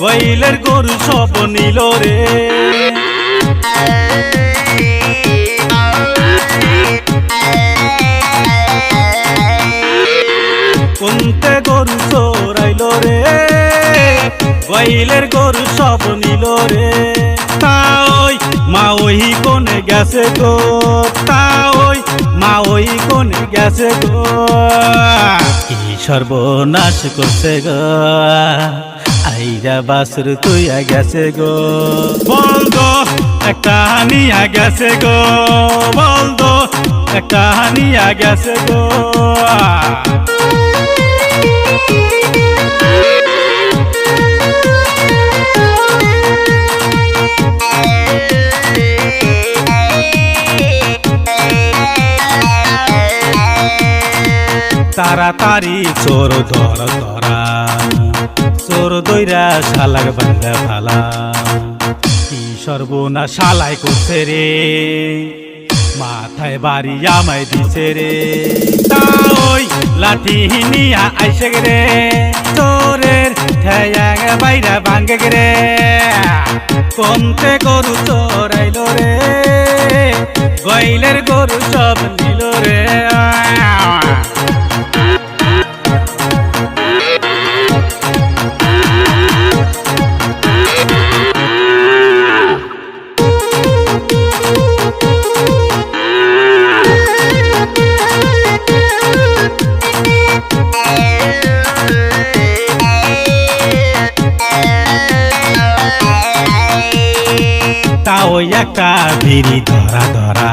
বাইলের গরু সব নিল রে। কোনতে গরু চোরাইল রে? বাইলের গরু সব নিল রে। তা ওই মা ওই কোনে গেছে গো। তা ওই মা ওই কোনে গেছে গো। কি সর্বনাশ করছে গো। আইরা বাসুর তুইয়া গেছে গো। বল গো একটা নিয়া গেছে গো। বল গো একটা নিয়া গেছে গো। তাড়াতাড়ি চোর ধর ধরা। দইরা শালার বান্ধা ফালা। কি সর্বনা শালাই করছে রে? মাথায় বাড়ি আমায় দিছে রে। ওই লাঠি নিয়া আইসে রে চোরের ঠেয়া বাইরা ভাঙ্গে রে কমতে গরু চোরাইল রে? গইলের গরু সব বিড়ি ধরা ধরা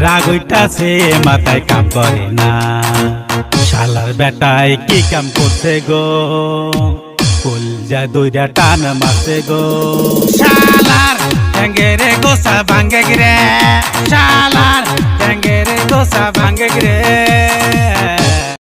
রাগইটাছে মাথায় কাম করে না। শালার বেটায় কি কাম করছে গো? কলজা দইরা টান মারছে গো। শালার ট্যাঙ্গেরে গোসা ভাঙ্গে গিরে। শালার ট্যাঙ্গেরে গোসা ভাঙ্গে গিরে।